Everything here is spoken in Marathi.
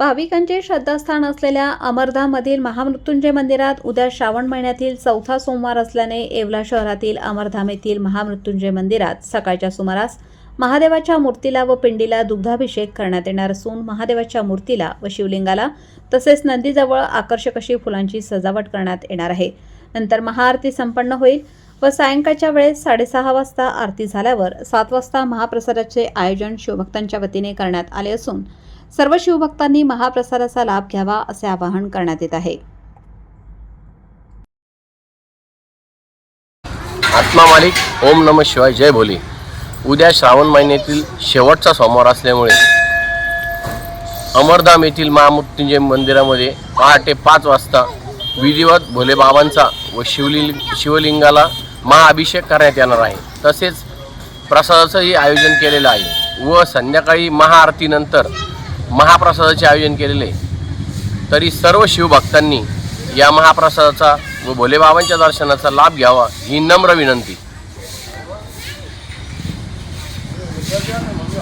भाविकांचे श्रद्धास्थान असलेल्या अमरधाममधील महामृत्युंजय मंदिरात उद्या श्रावण महिन्यातील चौथा सोमवार असल्याने येवला शहरातील अमरधाम येथील महामृत्युंजय मंदिरात सकाळच्या सुमारास महादेवाच्या मूर्तीला व पिंडीला दुग्धाभिषेक करण्यात येणार असून महादेवाच्या मूर्तीला व शिवलिंगाला तसेच नंदीजवळ आकर्षक अशी फुलांची सजावट करण्यात येणार आहे. नंतर महाआरती संपन्न होईल व सायंकाळच्या वेळेस साडेसहा वाजता आरती झाल्यावर सात वाजता महाप्रसादाचे आयोजन शिवभक्तांच्या वतीने करण्यात आले असून सर्व शिवभक्तांनी महाप्रसादाचा लाभ घ्यावा असे आवाहन करण्यात येत आहे. आत्मा मालिक ओम नम शिवाय जय भोले. उद्या श्रावण महिन्यातील शेवटचा सोमवार असल्यामुळे अमरधाम येथील महामृत्युंजय मंदिरामध्ये पहाटे पाच वाजता विधिवत भोलेबाबांचा व शिवलिंग शिवलिंगाला महाअभिषेक करण्यात येणार आहे. तसेच प्रसादाचंही आयोजन केलेलं आहे व संध्याकाळी महाआरतीनंतर महाप्रसादाचे आयोजन केलेले. आहे तरी सर्व शिवभक्तांनी या महाप्रसादाचा व भोलेबाबांच्या दर्शनाचा लाभ घ्यावा ही नम्र विनंती.